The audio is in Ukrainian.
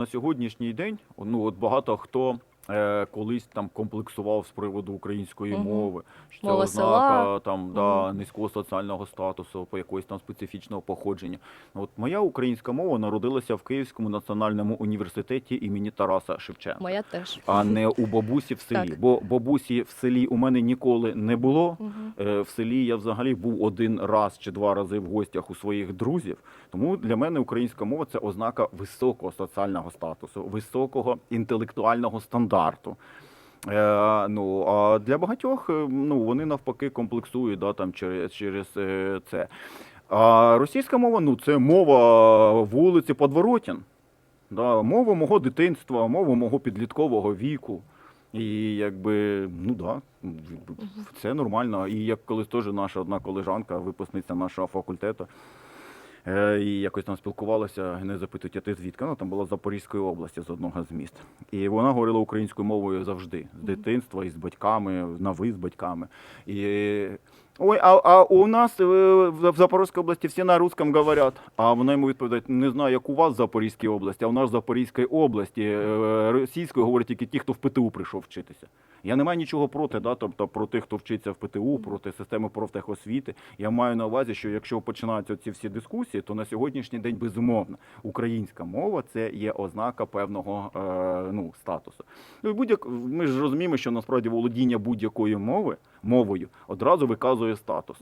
На сьогоднішній день ну от багато хто е, колись там комплексував з приводу української Мгм. мови, що це Мова ознака села. там да, Мгм. низького соціального статусу, по якоїсь там специфічного походження. От моя українська мова народилася в Київському національному університеті імені Тараса Шевченка. Моя теж. А не у бабусі в селі. Так. Бо бабусі в селі у мене ніколи не було. Мгм. Е, В селі я взагалі був один раз чи два рази в гостях у своїх друзів. Тому для мене українська мова це ознака високого соціального статусу, високого інтелектуального стандарту. Е, ну а для багатьох е, ну вони навпаки комплексують да, там через, через це. А російська мова ну це мова вулиці Подворотін. Да, мова мого дитинства, мова мого підліткового віку. І якби, ну да, це нормально. І як колись теж наша одна колежанка, випускниця нашого факультету, е, і якось там спілкувалася, не запитують, а ти звідки? Вона там була з Запорізької області, з одного з міст. І вона говорила українською мовою завжди, з дитинства, і з батьками, на ви з батьками. І Ой, а, а у нас е, в Запорізькій області всі на русском говорять. А вона йому відповідає, не знаю, як у вас в Запорізькій області, а у нас в Запорізькій області е, російською говорять тільки ті, хто в ПТУ прийшов вчитися. Я не маю нічого проти, да, тобто про тих, хто вчиться в ПТУ, проти системи профтехосвіти. Я маю на увазі, що якщо починаються ці всі дискусії, то на сьогоднішній день безумовно українська мова це є ознака певного е, ну, статусу. Ну, будь-як, ми ж розуміємо, що насправді володіння будь-якою мови, мовою одразу виказує статус.